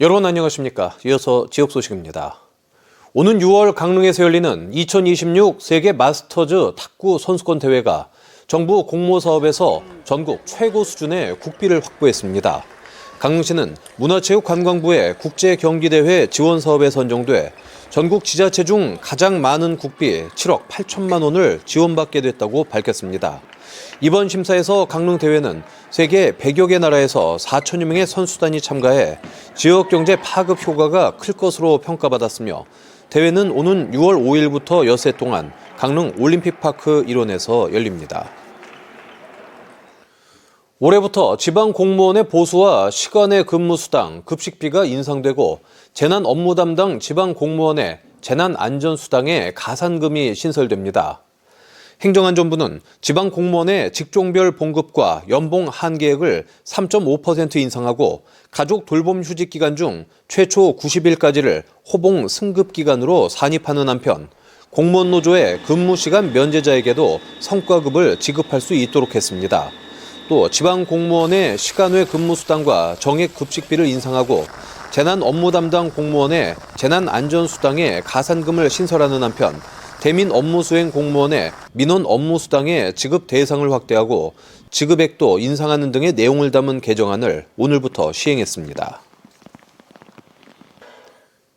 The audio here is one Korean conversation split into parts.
여러분 안녕하십니까. 이어서 지역 소식입니다. 오는 6월 강릉에서 열리는 2026 세계 마스터즈 탁구 선수권 대회가 정부 공모 사업에서 전국 최고 수준의 국비를 확보했습니다. 강릉시는 문화체육관광부의 국제 경기대회 지원 사업에 선정돼 전국 지자체 중 가장 많은 국비 7억 8천만 원을 지원받게 됐다고 밝혔습니다. 이번 심사에서 강릉 대회는 세계 100여 개 나라에서 4천여 명의 선수단이 참가해 지역 경제 파급 효과가 클 것으로 평가받았으며 대회는 오는 6월 5일부터 엿새 동안 강릉 올림픽파크 일원에서 열립니다. 올해부터 지방 공무원의 보수와 시간의 근무 수당, 급식비가 인상되고 재난 업무 담당 지방 공무원의 재난 안전 수당에 가산금이 신설됩니다. 행정안전부는 지방 공무원의 직종별 봉급과 연봉 한계액을 3.5% 인상하고 가족 돌봄 휴직 기간 중 최초 90일까지를 호봉 승급 기간으로 산입하는 한편 공무원 노조의 근무 시간 면제자에게도 성과급을 지급할 수 있도록 했습니다. 또 지방 공무원의 시간 외 근무 수당과 정액 급식비를 인상하고 재난 업무 담당 공무원의 재난 안전 수당에 가산금을 신설하는 한편 대민 업무 수행 공무원의 민원 업무 수당의 지급 대상을 확대하고 지급액도 인상하는 등의 내용을 담은 개정안을 오늘부터 시행했습니다.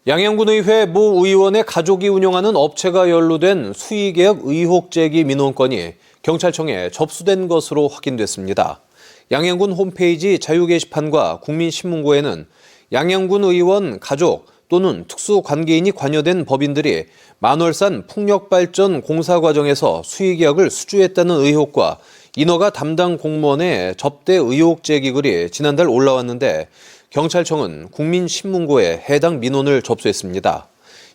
양양군의회 모 의원의 가족이 운영하는 업체가 연루된 수의계약 의혹 제기 민원건이 경찰청에 접수된 것으로 확인됐습니다. 양양군 홈페이지 자유 게시판과 국민신문고에는 양양군 의원 가족 또는 특수 관계인이 관여된 법인들이 만월산 풍력발전 공사 과정에서 수의계약을 수주했다는 의혹과 인허가 담당 공무원의 접대 의혹 제기 글이 지난달 올라왔는데 경찰청은 국민신문고에 해당 민원을 접수했습니다.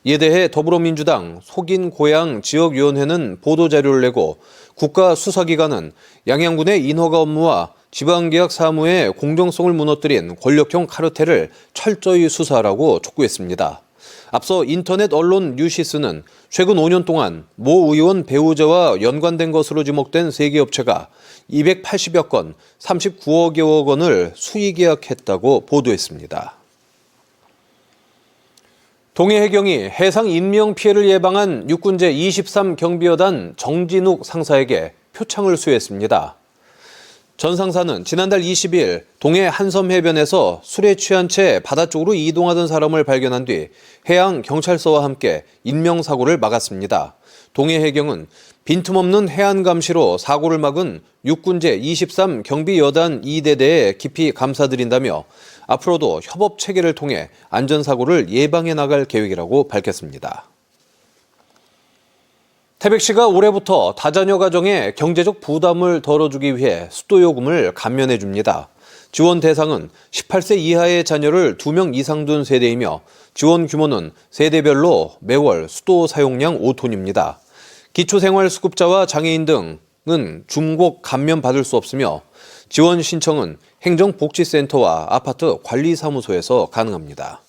이에 대해 더불어민주당 속인고양 지역위원회는 보도자료를 내고 국가수사기관은 양양군의 인허가 업무와 지방계약 사무의 공정성을 무너뜨린 권력형 카르텔을 철저히 수사하라고 촉구했습니다. 앞서 인터넷 언론 뉴시스는 최근 5년 동안 모 의원 배우자와 연관된 것으로 지목된 세개 업체가 280여 건, 39억여 원을 수의계약했다고 보도했습니다. 동해 해경이 해상 인명 피해를 예방한 육군제 23 경비여단 정진욱 상사에게 표창을 수여했습니다. 전 상사는 지난달 20일 동해 한섬 해변에서 술에 취한 채 바다 쪽으로 이동하던 사람을 발견한 뒤 해양 경찰서와 함께 인명 사고를 막았습니다. 동해 해경은 빈틈없는 해안 감시로 사고를 막은 육군제 23 경비 여단 2대대에 깊이 감사드린다며 앞으로도 협업 체계를 통해 안전 사고를 예방해 나갈 계획이라고 밝혔습니다. 태백시가 올해부터 다자녀 가정의 경제적 부담을 덜어주기 위해 수도 요금을 감면해 줍니다. 지원 대상은 18세 이하의 자녀를 2명 이상 둔 세대이며 지원 규모는 세대별로 매월 수도 사용량 5톤입니다. 기초생활수급자와 장애인 등은 중복 감면 받을 수 없으며 지원 신청은 행정복지센터와 아파트 관리사무소에서 가능합니다.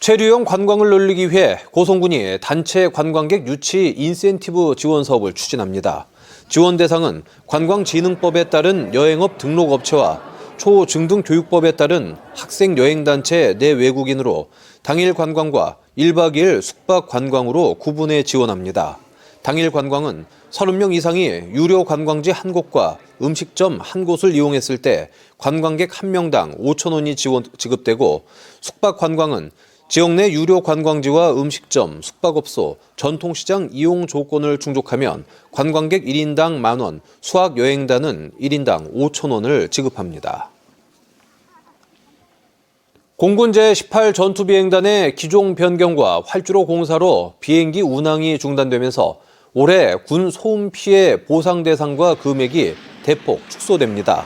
체류형 관광을 늘리기 위해 고성군이 단체 관광객 유치 인센티브 지원 사업을 추진합니다. 지원 대상은 관광진흥법에 따른 여행업 등록업체와 초중등교육법에 따른 학생 여행단체 내 외국인으로 당일 관광과 1박 2일 숙박 관광으로 구분해 지원합니다. 당일 관광은 30명 이상이 유료 관광지 한 곳과 음식점 한 곳을 이용했을 때 관광객 1명당 5천 원이 지원, 지급되고 숙박 관광은 지역 내 유료 관광지와 음식점, 숙박업소, 전통시장 이용 조건을 충족하면 관광객 1인당 만원, 수학여행단은 1인당 5천 원을 지급합니다. 공군 제18 전투비행단의 기종 변경과 활주로 공사로 비행기 운항이 중단되면서 올해 군 소음 피해 보상 대상과 금액이 대폭 축소됩니다.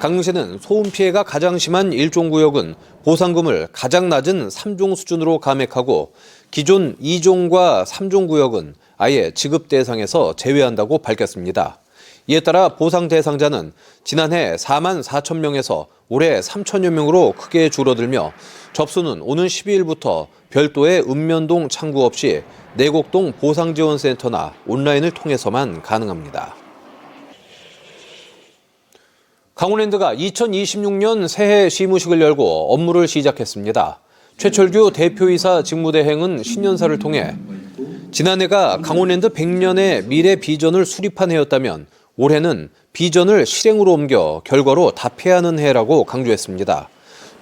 강릉시는 소음 피해가 가장 심한 일종 구역은 보상금을 가장 낮은 3종 수준으로 감액하고 기존 2종과 3종 구역은 아예 지급 대상에서 제외한다고 밝혔습니다. 이에 따라 보상 대상자는 지난해 4만 4천 명에서 올해 3천여 명으로 크게 줄어들며 접수는 오는 12일부터 별도의 읍면동 창구 없이 내곡동 보상지원센터나 온라인을 통해서만 가능합니다. 강원랜드가 2026년 새해 시무식을 열고 업무를 시작했습니다. 최철규 대표이사 직무대행은 신년사를 통해 지난해가 강원랜드 100년의 미래 비전을 수립한 해였다면 올해는 비전을 실행으로 옮겨 결과로 답해야 하는 해라고 강조했습니다.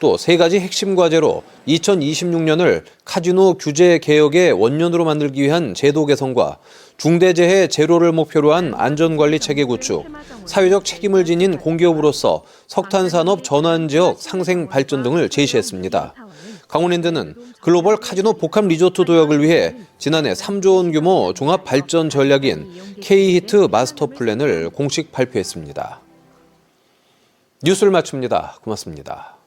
또 세 가지 핵심 과제로 2026년을 카지노 규제 개혁의 원년으로 만들기 위한 제도 개선과 중대재해 제로를 목표로 한 안전관리 체계 구축, 사회적 책임을 지닌 공기업으로서 석탄산업 전환 지역 상생 발전 등을 제시했습니다. 강원랜드는 글로벌 카지노 복합 리조트 도약을 위해 지난해 3조 원 규모 종합 발전 전략인 K-히트 마스터 플랜을 공식 발표했습니다. 뉴스를 마칩니다. 고맙습니다.